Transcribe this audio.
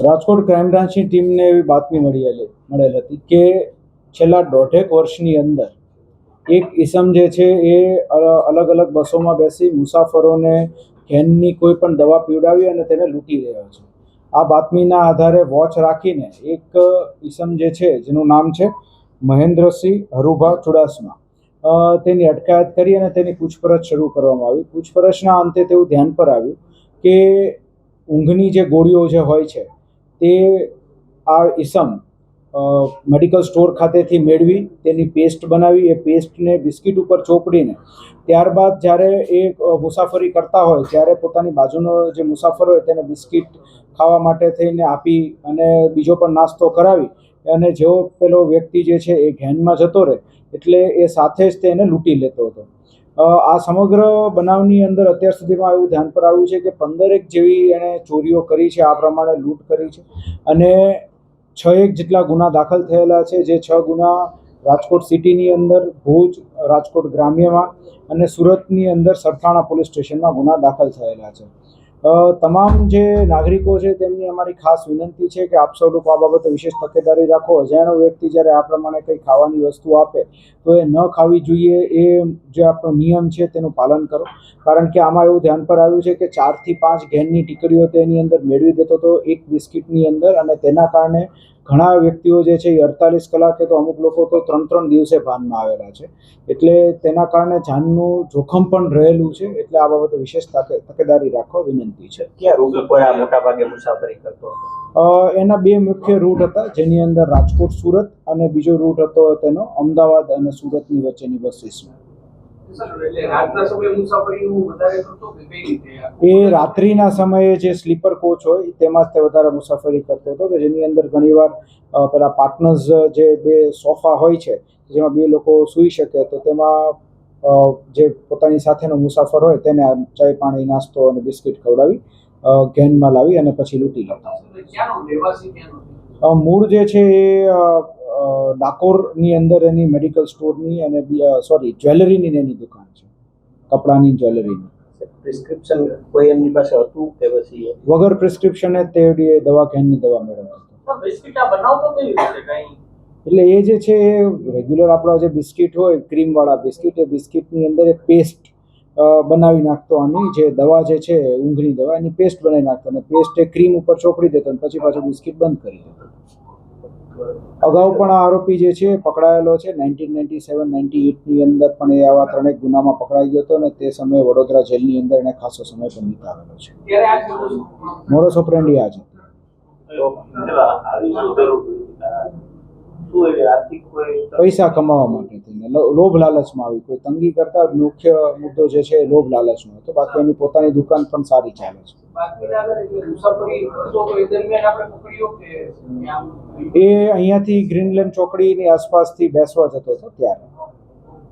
Rajkot crime બ્રાન્ચની ટીમને એવી બાતમી મળેલી મળેલ હતી કે છેલ્લા દોઢેક વર્ષની અંદર એક ઇસમ જે છે એ અલગ અલગ બસોમાં બેસી મુસાફરોને ઘેનની કોઈ પણ દવા પીવડાવી અને તેને લૂંટી રહ્યો છે. આ બાતમીના આધારે વોચ રાખીને એક ઇસમ જે છે, જેનું નામ છે મહેન્દ્રસિંહ હરુભા ચુડાસમા તેની અટકાયત કરી અને તેની પૂછપરછ શરૂ કરવામાં આવી. પૂછપરછના અંતે તેવું ધ્યાન પર આવ્યું કે ઊંઘની જે ગોળીઓ જે હોય છે તે આ ઈસમ મેડિકલ સ્ટોર ખાતેથી મેળવી, તેની પેસ્ટ બનાવી, એ પેસ્ટને બિસ્કિટ ઉપર ચોપડીને, ત્યારબાદ જ્યારે એ મુસાફરી કરતા હોય, ત્યારે પોતાની બાજુનો જે મુસાફર હોય તેને બિસ્કિટ ખાવા માટે થઈને આપી અને બીજો પણ નાસ્તો કરાવી અને જેવો પેલો વ્યક્તિ જે છે એ ઘેનમાં જતો રહે, એટલે એ સાથે જ તેને લૂંટી લેતો હતો. આ સમગ્ર બનાવની અંદર અત્યાર સુધીમાં એવું ધ્યાન પર આવ્યું છે કે પંદરેક જેવી એણે ચોરીઓ કરી છે, આ પ્રમાણે લૂંટ કરી છે અને છ એક જેટલા ગુના દાખલ થયેલા છે, જે છ ગુના રાજકોટ સિટીની અંદર, ભુજ, રાજકોટ ગ્રામ્યમાં અને સુરતની અંદર સરથાણા પોલીસ સ્ટેશનમાં ગુના દાખલ થયેલા છે. તમામ જે નાગરિકો છે તેમની અમારી ખાસ વિનંતી છે કે આપ સૌ લોકો આ બાબતે વિશેષ તકેદારી રાખો. અજાણ્યો વ્યક્તિ જ્યારે આ પ્રમાણે કંઈ ખાવાની વસ્તુ આપે, તો એ ન ખાવી જોઈએ, એ જે આપણો નિયમ છે તેનું પાલન કરો. કારણ કે આમાં એવું ધ્યાન પર આવ્યું છે કે ચારથી પાંચ ઘેનની ટીકડીઓ તેની અંદર મેળવી દેતો હતો એક બિસ્કિટની અંદર અને તેના કારણે ઘણા વ્યક્તિઓ જે છે એ અડતાલીસ કલાકે તો અમુક લોકો તો ત્રણ ત્રણ દિવસે ભાનમાં આવેલા છે. એટલે તેના કારણે જાનનું જોખમ પણ રહેલું છે. એટલે આ બાબતે વિશેષ તકે- તકેદારી રાખવા વિનંતી. છે. ક્યાં રૂટ ઉપર આ મોટા ભાગે મુસાફરી કરતો હતો? એના બે મુખ્ય રૂટ હતા જેની અંદર રાજકોટ સુરત અને બીજો રૂટ હતો તેનો અમદાવાદ અને સુરતની વચ્ચેની રીતે? એ રાત્રિના સમયે જે સ્લીપર કોચ હોય તેમાં જ તે વધારે મુસાફરી કરતો હતો કે જેની અંદર ઘણીવાર પેલા પાર્ટનર્સ જે બે સોફા હોય છે જેમાં બે લોકો સૂઈ શકે તો તેમાં જે પોતાની સાથેનો મુસાફર હોય તેને આ ચાય પાણી નાસ્તો અને બિસ્કિટ ખવડાવી ઘેનમાં લાવી અને પછી લૂંટી લેતા. મૂળ જે છે એ ડાકોરની અંદર એની મેડિકલ સ્ટોરની અને સોરી જ્વેલરીની ને એની દુકાન છે. કપડાની જ્વેલરીની. પ્રિસ્ક્રિપ્શન કોઈ એમની પાસે હતું કે પછી વગર પ્રિસ્ક્રિપ્શને તે દવા કેનની દવા મેળવતો એટલે એ જે છે એ રેગ્યુલર આપણા જે બિસ્કિટ હોય ક્રીમવાળા બિસ્કિટ એ બિસ્કિટની અંદર એ પેસ્ટ બનાવી નાખતો આની જે દવા જે છે ઊંઘની દવા એની પેસ્ટ બનાવી નાખતો અને પેસ્ટ એ ક્રીમ ઉપર ચોપડી દેતો અને પછી પાછું બિસ્કિટ બંધ કરી દેતો. અગાઉ પણ આ આરોપી જે છે પકડાયેલો છે. નાઇન્ટીન નાઇન્ટી સેવન નાઇન્ટી એટની અંદર પણ એ આવા ત્રણેક ગુનામાં પકડાઈ ગયો હતો અને તે સમયે વડોદરા જેલની અંદર એને ખાસો સમય પણ વિતાવેલો છે. ત્યારે આ જ બધું પૈસા કમાવા માટે થઈને. લોભ લાલચમાં આવી. કોઈ તંગી કરતા મુખ્ય મુદ્દો જે છે એ લોભ લાલચનો હતો. બાકી એની પોતાની દુકાન પણ સારી ચાલે છે. એ અહીંયાથી ગ્રીનલેન્ડ ચોકડીની આસપાસથી બેસવા જતો હતો ત્યારે.